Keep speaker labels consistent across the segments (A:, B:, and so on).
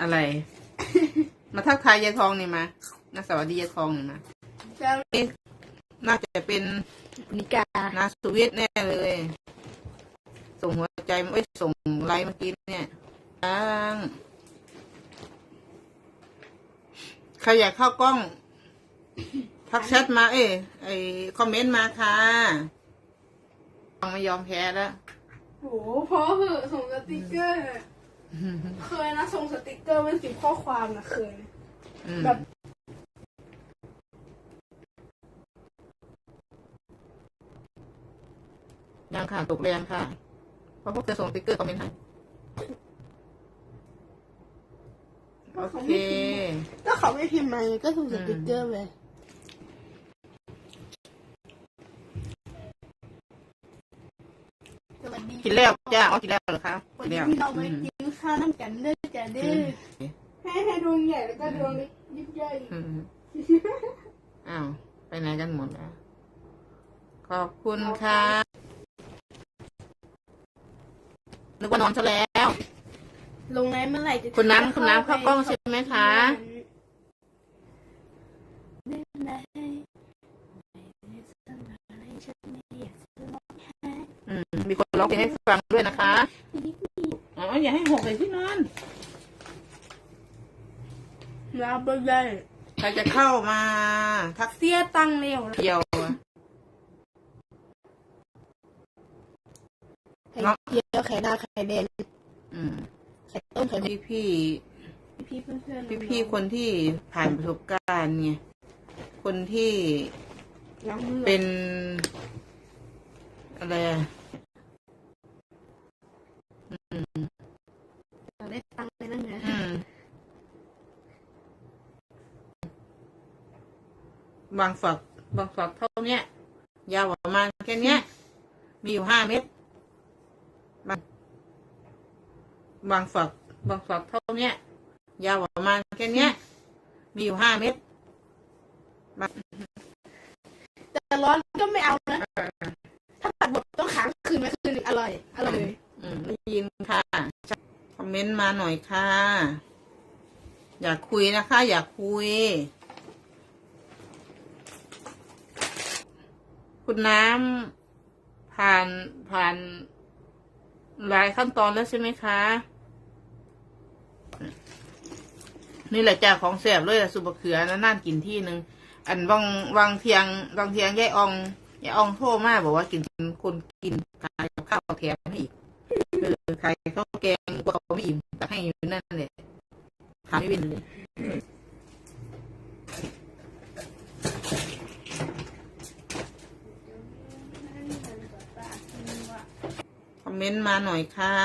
A: อะไร มาทักทายยายทองนี่มานาสวัสดียายทองนี่มา
B: แล้ว
A: นี่น่าจะเป็น
B: นิกา
A: นาสุวิทย์แน่เลย ส่งหัวใจไอ้ยส่งไลน์เมื่อกี้เนี่ยตั้งใครอยากเข้ากล้อง ทักแชทมา เอ้ยไอคอมเมนต์มาค่ะไม่ยอมแพ้แล้ว
B: โหเพราะเหอะส่งสติกเกอร์ เคยนะส่งสติกเกอร์เป็นสิบข้อความนะเคย
A: อืม
B: แบบ
A: ยังค่ะตกแรงค่ะ เพราะพวกเธอส่งสติ๊กเกอร์คอมเมนต์ให้โอเค
B: ก็เขาไม่พิมพ์มาไงก็ส่งสติกเกอร์ไป วัสดี
A: กินแล้วจ้าอ๋อกินแล้วเหรอคะ
B: วั
A: กิ
B: น
A: น
B: นี้
A: แล้ว
B: เราไป
A: อืม
B: กินข้าวน้ำกันด้วยจ้ะเด้อให้ให้ดวงใหญ่แล้วก็ดวงเล็กยิบย่อย
A: อืมอ้าวไปไหนกันหมดแล้วขอบคุณค่ะนึกว่านอนซะแล้ว
B: ลงไลน์เมื่อไหร่จะ
A: คุณน้ำคุณน้ำเข้ากล้องใช่ไหมคะอืมมีคน ร้องเพลงให้ฟังด้วยนะคะอ๋ออย่าให้หกเลยที่นอน
B: รับไม่ได้
A: ใครจะเข้ามา ทัก
B: เสียตังค์เร็ว
A: เดียวอะ
B: ไข่เจียวไข่ดาวไข่แดง
A: อืม
B: ไข่ต้มไข่ดิ
A: พี่
B: บพี่เพื่อน
A: พี่พี่ๆคนที่ผ่านประสบการณ์ไงคนที่
B: น้ำมือ
A: เป็นอะไรอะ
B: เราได้ตังค์ไปนั่นไง
A: อืม บางฝักบางฝักเท่าเนี้ย ยาวประมาณแค่เนี้ย มีอยู่ห้าเม็ดบางบางฝักบางฝักเท่าเนี้ย ยาวประมาณแค่เนี้ย มีอยู่ห้าเม็ด
B: แต่ร้อนก็ไม่เอานะถ้าตัดบทต้องค้างคืนไหมคืนหนึ่งอร่อยอร่อยเลย
A: อืมได้ยินค่ะคอมเมนต์มาหน่อยค่ะ อยากคุยนะคะ อยากคุย คุณน้ำผ่านผ่านหลายขั้นตอนแล้วใช่ไหมคะ นี่แหละจ้าของแสบเลยสุบะเขือนะน่านกินที่หนึ่งอันวังวังเทียงวังเทียงยายอองยายอองโทรมาบอกว่ากินคนกินขายกับข้าวแถมให้อีกเออขายข้าวแกงกว่าเขาไม่อิ่มแต่ให้อยู่นั่นแหละทำไม่เป็นเลย นต์มาหน่อยค่ะ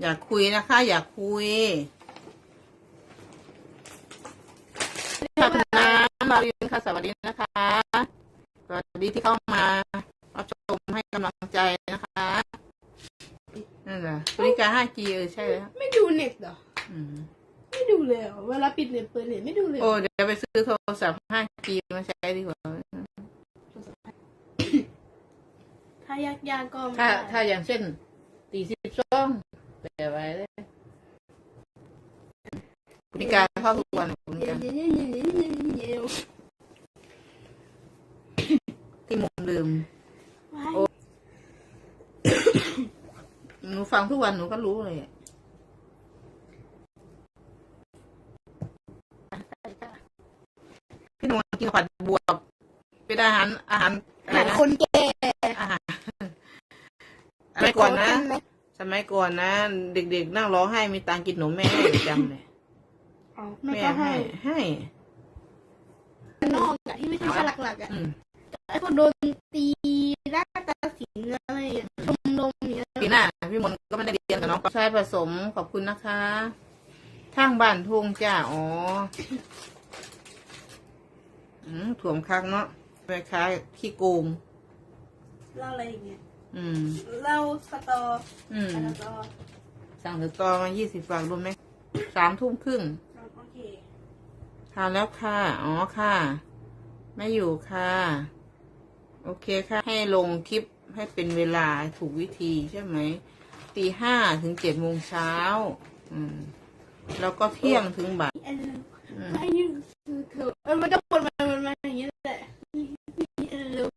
A: อยากคุยนะคะ อยากคุยค่ะคุณน้ำมาเรียนค่ะสวัสดีนะคะสวัสดีที่เข้ามารับชมให้กำลังใจนะคะนั่นแหละบริการ 5G เออใช่แล้ว
B: ไม่ดูเน็ตเหรอ
A: อืม
B: ไม่ดูเลยเหรอเวลาปิดเน็ตเปิดเน็ตไม่ดูเลยเหร
A: โอ้
B: อ
A: เดี๋ยวไปซื้อโทรศัพท์ 5G มาใช้ดีกว่า
B: ถ้ายากๆก็ไม่
A: ถ้า
B: ได้
A: ถ้าอย่างเช่นตีสิบสองแปลไว้เลยบริการเข้าทุกวันบริ
B: เย็
A: การ
B: นเย็นเย็นเย็นเย็นเย็นเย็น
A: ที่มุมลืม
B: ว้าย
A: หนูฟังทุกวันหนูก็รู้เลยอะพี่หนูกินผัดบวบเป็นอาหารอาหารอะไร
B: หา
A: นะ
B: คนแก่
A: อาหารอะไรก่อนนะ สมัยก่ อนนะ เด็กๆนั่งร้องไห้มีตังค์กินหนมแม่ให้จำเลย
B: เอาแม่ก็ให้
A: ให้
B: นอกอะที่ไม่ใช่แค่หลักๆอะ
A: อืม
B: ไอ้พวกโดนตีรักตาสินอะไรอะชมรมเนี่ย
A: ปีหน้าพี่มนต์ก็ไม่ได้เรียนกับน้องชายผสมขอบคุณนะคะทางบ้านทุ่งจ้าอ๋ออืมถ่วมคักเนาะแม่ค้าขี้โกง
B: เล่าอะไรอย่างเงี้ย
A: อืม
B: เล่าสตอ
A: อืม
B: สตอ
A: สั่งสตอมายี่สิบฝักรวมไหมสามทุ่มครึ่ง
B: โอเค
A: ทานแล้วค่ะ อ๋อค่ะ ไม่อยู่ค่ะ โอเคค่ะ ให้ลงคลิปให้เป็นเวลาถูกวิธีใช่ไหมตีห้าถึงเจ็ดโมงเช้า อืม แล้วก็เที่ยงถึงบ่าย
B: อันนั้น
A: อืม
B: ไอ้ยูคือเธอเออมันจะปวดมันมันมันอย่างเงี้ยแหละเออรู้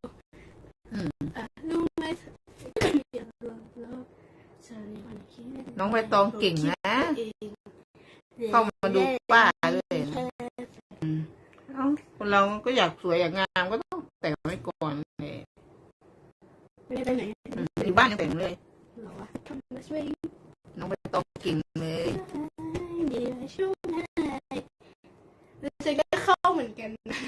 A: อืม
B: อะรู้ไหมเดี๋ยวเราเราฉันมันคิด
A: น้องใบตองเก่งนะ
B: เอง
A: เข้ามาดูป้าเลยนะอืมเอ้าคนเราก็อยากสวยอยากงามก็ต้องแต่งไว้ก่อนเลย
B: ไม่ได้ไปไหน
A: อืมอยู่บ้านยังแต่งเลย
B: หรอวะทำมาช่วย
A: น้องใบตองเก่งเลย
B: เดี๋ยวช่วยให้แล้วฉันก็เข้าเหมือนกันนะ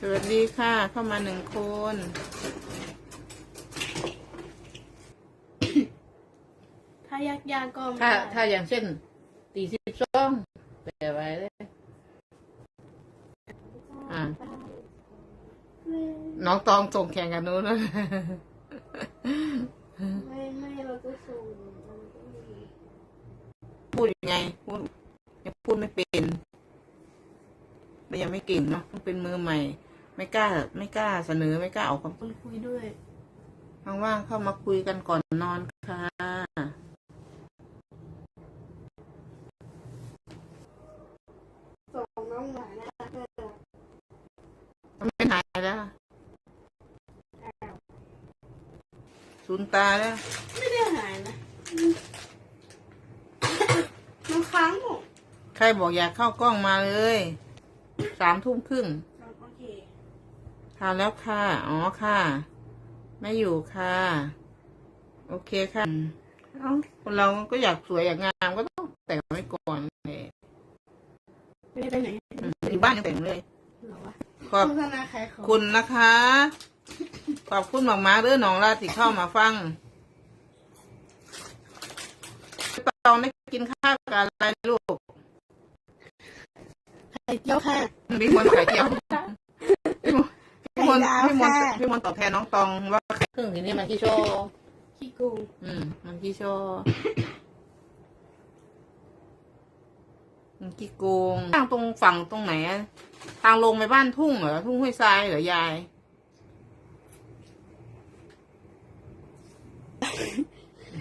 A: สวัสดีค่ะ เข้ามาหนึ่งคน
B: ถ้ายากยากๆก็ไม่
A: ถ้า
B: ได้
A: ถ้าอย่างเช่นตีสิบสองแปลไว้เลยอ่าน้องตองส่งแข่งกันนู้นนะ
B: ไม่ไม่เราจะส่งเราจะมี
A: พูดยังไงพูดยังพูดไม่เป็นและยังไม่เก่งเนาะต้องเป็นมือใหม่ ไม่กล้า ไม่กล้าเสนอไม่กล้าออกความ
B: คนคุยด้วย
A: ว่างๆเข้ามาคุยกันก่อนนอน ค่ะ
B: ส่งน้องหมานะ
A: ทำเป็นหายแล้วสูนตาแล้ว
B: ไม่ได้หายนะมันค้างหมด
A: ใครบอกอยากเข้ากล้องมาเลย สามทุ่มครึ่ง
B: โอเค
A: ทานแล้วค่ะ อ๋อค่ะ ไม่อยู่ค่ะ โอเคค่ะอืมเอ้าคนเราก็อยากสวยอยากงามก็ต้องแต่งไว้ก่อนเลย
B: ไม่ได้ไปไหน
A: อืมอยู่บ้านยังแต่งเลย
B: หรอวะ
A: ขอบ
B: โฆษณาขายของ
A: คุณนะคะ ขอบคุณมากมาๆเด้อน้องลาที่เข้ามาฟังตองได้กินข้าวกับอะไรลูก
B: ไข่เจียวค่ะ
A: พี่มนต์ไข่เจียวพี่มนต์
B: ไข่ดาว
A: พี่มนต์
B: ค่ะ
A: พี่มนต์ตอบแทนน้องตองว่าไข่ครึ่งทีนี้มันที่โชว์
B: ขี้โกง
A: อืมมันที่โชว์ มันขี้โกงทางตรงฝั่งตรงไหนอะทางลงไปบ้านทุ่งเหรอทุ่งห้วยทรายเหรอยาย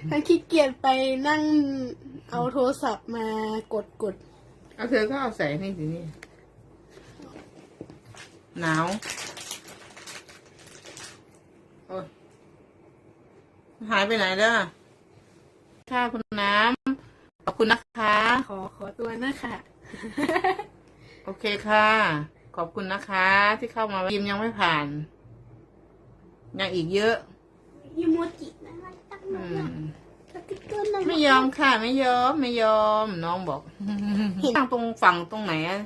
B: ถ้าขี้เกียจไปนั่งเอาโทรศัพท์มากดกด
A: เอาเธอก็เอาใส่นี่สินี่หนาวโอ้ยหายไปไหนแล้วอะค่ะคุณน้ำ ขอบคุณนะคะ
B: ข อขอตัวนะคะ
A: โอเคค่ะ ขอบคุณนะคะ ที่เข้ามาทีมยังไม่ผ่าน ยังอีกเยอะ
B: อีโมจิน่ารักจังเล
A: อื
B: ยอะ
A: ม
B: สติ๊กเกอร์น่ารัก
A: ไม่ยอมค่ะ ไม่ยอม ไม่ยอม น้องบอกทางตรงฝั่งตรงไหนอะ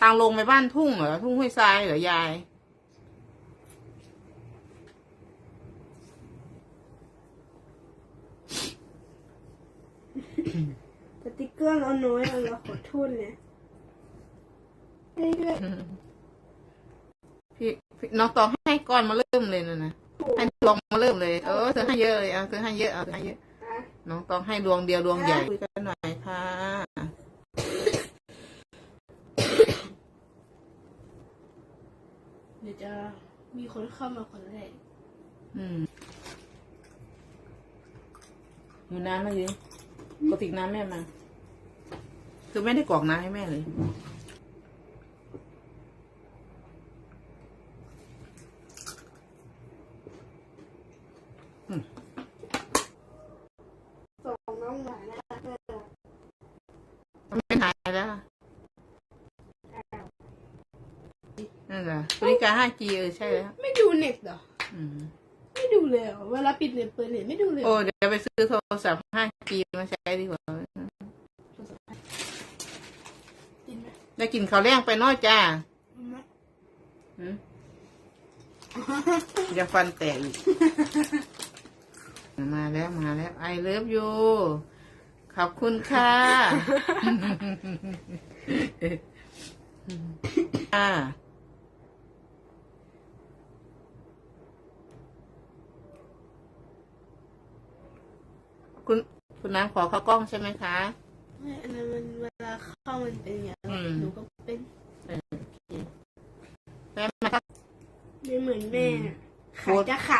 A: ทางลงไปบ้านทุ่งเหรอทุ่งห้วยทรายเหรอยาย
B: กเกอร์เราน้อยอะเราขอโทษเนี่ยเรื่อย
A: พี่พี่น้องตองให้ก้อนมาเริ่มเลยนะนะ
B: ๆ
A: ให้ดวงมาเริ่มเลย เออเธอให้เยอะเลยเอาเธอให้เยอะเอาเธอให้เยอะ
B: อะ
A: น้องตองให้ดวงเดียวดวงใหญ่คุยกันหน่อยค่ะ
B: เดี๋ยวจะมีคนเข้ามาคนแรก
A: อืมอยู่น้ำไหมยืนกระติกน้ำแม่มา คือไม่ได้กรอกน้ำให้แม่เลย
B: ส่งน้องหมาน่ารักเลยอะ
A: มันไม่หายแล้วอะนั่นแหละบริการ 5G เออใช่แล้ว
B: ไม่ดูเน็ตเหรอ
A: อืม
B: ไม่ดูเลยเหรอเวลาปิดเน็ตเปิดเน็ตไม่ดูเลยเหร
A: โอ้
B: อ
A: เดี๋ยวไปซื้อโทรศัพท์ 5G มาใช้ดีกว่า
B: กิน ไหม
A: ได้กินข้าวแรงไปน้อยจ้า
B: เอาไหม
A: หืมอย่าฟันแตกอีก มาแล้วมาแล้วไอเลิฟยูขอบคุณค่ะค่ะคุณคุณน้ำขอเข้ากล้องใช่ไหมคะ
B: ไม่อันนั้นมันเวลาเข้ามันเป็นอย่างนี้
A: อืม
B: หนูก็เป็น
A: แม่มาครับ
B: ไม่เหมือนแม่อะ โพ